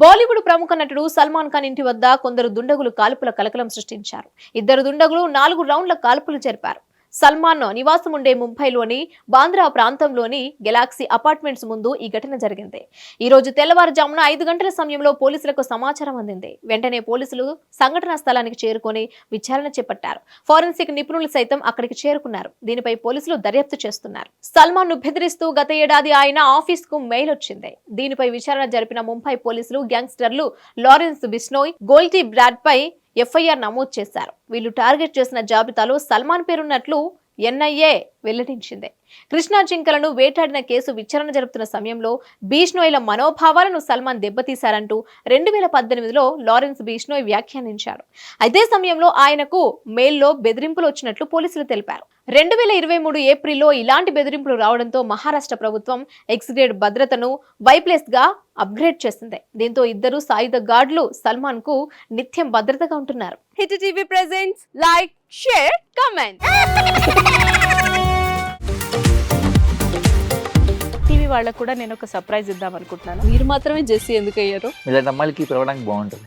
బాలీవుడ్ ప్రముఖ నటుడు సల్మాన్ ఖాన్ ఇంటి వద్ద కొందరు దుండగులు కాల్పుల కలకలం సృష్టించారు. ఇద్దరు దుండగులు నాలుగు రౌండ్ల కాల్పులు జరిపారు. సల్మాన్ నివాసం ఉండే ముంబైలోని బాంద్రా ప్రాంతంలోని గెలాక్సీ అపార్ట్మెంట్స్ ముందు ఈ ఘటన జరిగింది. ఈ రోజు తెల్లవారుజామున ఐదు గంటల సమయంలో పోలీసులకు సమాచారం అందింది. వెంటనే పోలీసులు సంఘటనా స్థలానికి చేరుకొని విచారణ చేపట్టారు. ఫోరెన్సిక్ నిపుణులు సైతం అక్కడికి చేరుకున్నారు. దీనిపై పోలీసులు దర్యాప్తు చేస్తున్నారు. సల్మాన్ను బెదిరిస్తూ గత ఏడాది ఆయన ఆఫీస్కు మెయిల్ వచ్చింది. దీనిపై విచారణ జరిపిన ముంబై పోలీసులు గ్యాంగ్స్టర్లు లారెన్స్ బిష్నోయ్ గోల్టీ బ్రాడ్ పై ఎఫ్ఐఆర్ నమోదు చేశారు. వీళ్ళు టార్గెట్ చేసిన జాబితాలో సల్మాన్ పేరున్నట్లు ఎన్ఐఏ వెల్లడించింది. కృష్ణా జింకలను వేటాడిన కేసు విచారణ జరుపుతున్న సమయంలో బీష్నోయ్ల మనోభావాలను సల్మాన్ దెబ్బతీశారంటూ రెండు వేల పద్దెనిమిదిలో లారెన్స్ బీష్నోయ్ వ్యాఖ్యానించారు. అదే సమయంలో ఆయనకు మెయిల్లో బెదిరింపులు వచ్చినట్లు పోలీసులు తెలిపారు. రెండు వేల ఇరవై మూడు ఏప్రిల్లో ఇలాంటి బెదిరింపులు రావడంతో మహారాష్ట్ర ప్రభుత్వం ఎక్స్గ్రేడ్ భద్రతను వైప్లెస్గా అప్గ్రేడ్ చేసింది. దీంతో ఇద్దరు సాయుధ గార్డులు సల్మాన్కు నిత్యం భద్రతగా ఉంటున్నారు. Hit TV presents like share comment. TV వాళ్ళకు కూడా నేను ఒక సర్ప్రైజ్ ఇద్దాం అనుకుంటున్నాను. మీరు మాత్రమే జెస్సీ ఎందుకు అయ్యారు ఇలాంటి అమ్మాయిలకి పిలవడానికి బాగుంటుంది.